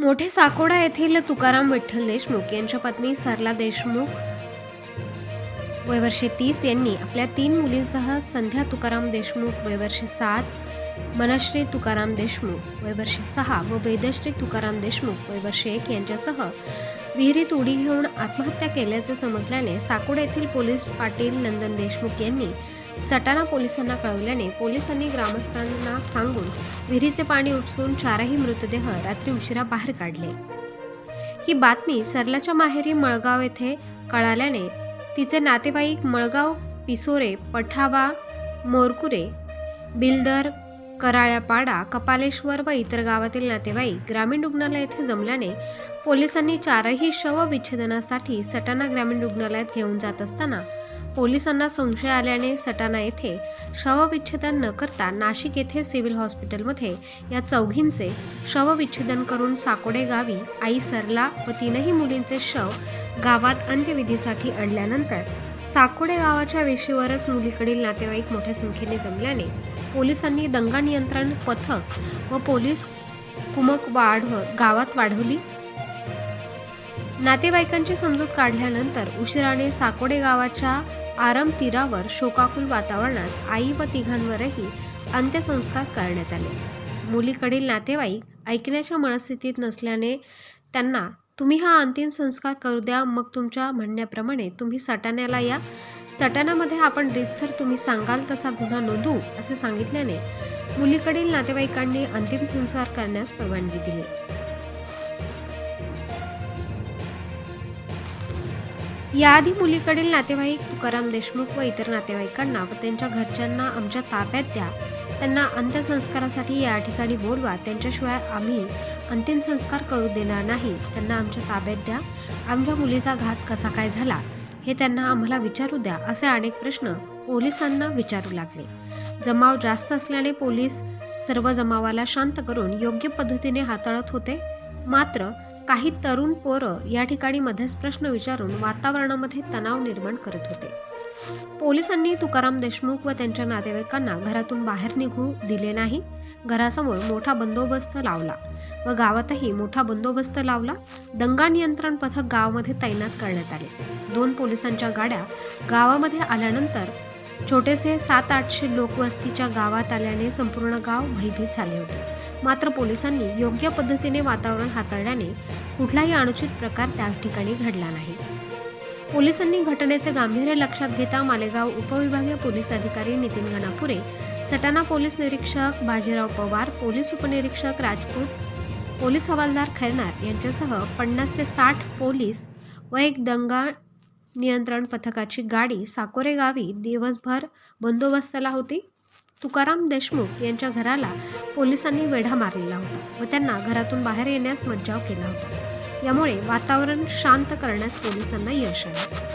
मोठे साकोडा येथील तुकाराम विठ्ठल देशमुख यांच्या पत्नी सरला देशमुख वयवर्षे तीस यांनी आपल्या तीन मुलींसह संध्या तुकाराम देशमुख वयवर्षे सात मनश्री तुकाराम देशमुख वयवर्षे सहा व वेदश्री तुकाराम देशमुख वयवर्षे एक यांच्यासह विहिरीत उडी घेऊन आत्महत्या केल्याचे समजल्याने साकोडा येथील पोलीस पाटील नंदन देशमुख यांनी सटाणा पोलिसांना कळवल्याने पोलिसांनी ग्रामस्थांना सांगून विहिरीचे पाणी उपसून चारही मृतदेह रात्री उशिरा बाहेर काढले. ही बातमी सरलाच्या माहेरी मळगाव येथे कळाल्याने तिचे नातेवाईक मळगाव पिसोरे पठाबा मोरकुरे बिल्दर कराळ्यापाडा कपालेश्वर व इतर गावातील नातेवाईक ग्रामीण रुग्णालय येथे जमल्याने पोलिसांनी चारही शव विच्छेदनासाठी सटाणा ग्रामीण रुग्णालयात घेऊन जात असताना पोलिसांना संशय आल्याने सटाणा येथे शवविच्छेदन न करता नाशिक येथे सिव्हिल हॉस्पिटलमध्ये या चौघींचे शवविच्छेदन करून साकोडे गावी आई सरला व तीनही मुलींचे शव गावात अंत्यविधीसाठी आणल्यानंतर साकोडे गावाच्या वेशीवरच मुलीकडील नातेवाईक मोठ्या संख्येने जमल्याने पोलिसांनी दंगा नियंत्रण पथक व पोलीस कुमक वाढव गावात वाढवली. नातेवाईकांची समजूत काढल्यानंतर उशिराने साकोडे गावाच्या आरम तीरावर शोकाकुल वातावरणात आई व तिघांवरही अंत्यसंस्कार करण्यात आले. मुलीकडील नातेवाईक ऐकण्याच्या मनस्थितीत नसल्याने त्यांना तुम्ही हा अंतिम संस्कार करू द्या मग तुमच्या म्हणण्याप्रमाणे तुम्ही सटाण्याला या. सटाण्यामध्ये आपण रीतसर तुम्ही सांगाल तसा गुन्हा नोंदवू असे सांगितल्याने मुलीकडील नातेवाईकांनी अंतिम संस्कार करण्यास परवानगी दिली. याआधी मुलीकडील नातेवाईक तुकाराम देशमुख व इतर नातेवाईकांना व त्यांच्या घरच्यांना आमच्या ताब्यात द्या. त्यांना अंत्यसंस्कारासाठी या ठिकाणी बोलवा. त्यांच्याशिवाय आम्ही अंतिम संस्कार करू देणार नाही. त्यांना आमच्या ताब्यात द्या. आमच्या मुलीचा घात कसा काय झाला हे त्यांना आम्हाला विचारू द्या असे अनेक प्रश्न पोलिसांना विचारू लागले. जमाव जास्त असल्याने पोलीस सर्व जमावाला शांत करून योग्य पद्धतीने हाताळत होते. मात्र काही तरुण पोरं या ठिकाणी मध्येच प्रश्न विचारून वातावरणामध्ये तणाव निर्माण करत होते. पोलिसांनी तुकाराम देशमुख व त्यांच्या नातेवाईकांना घरातून बाहेर निघू दिले नाही. घरासमोर मोठा बंदोबस्त लावला व गावातही मोठा बंदोबस्त लावला. दंगा नियंत्रण पथक गावामध्ये तैनात करण्यात आले. दोन पोलिसांच्या गाड्या गावामध्ये आल्यानंतर छोटेसे सात आठशे लोकवस्तीच्या गावात आल्याने संपूर्ण गाव भयभीत झाले होते. मात्र पोलिसांनी योग्य पद्धतीने वातावरण हाताळल्याने कुठलाही अनुचित प्रकार त्या ठिकाणी घडला नाही. पोलिसांनी घटनेचे गांभीर्य लक्षात घेता मालेगाव उपविभागीय पोलीस अधिकारी नितीन गणापुरे सटाणा पोलीस निरीक्षक बाजीराव पवार पोलीस उपनिरीक्षक राजपूत पोलीस हवालदार खैरनार यांच्यासह पन्नास ते साठ पोलीस व एक दंगा नियंत्रण पथकाची गाडी साकोरे गावी दिवसभर बंदोबस्ताला होती. तुकाराम देशमुख यांच्या घराला पोलिसांनी वेढा मारलेला होता व त्यांना घरातून बाहेर येण्यास मज्जाव केला होता. यामुळे वातावरण शांत करण्यास पोलिसांना यश आले.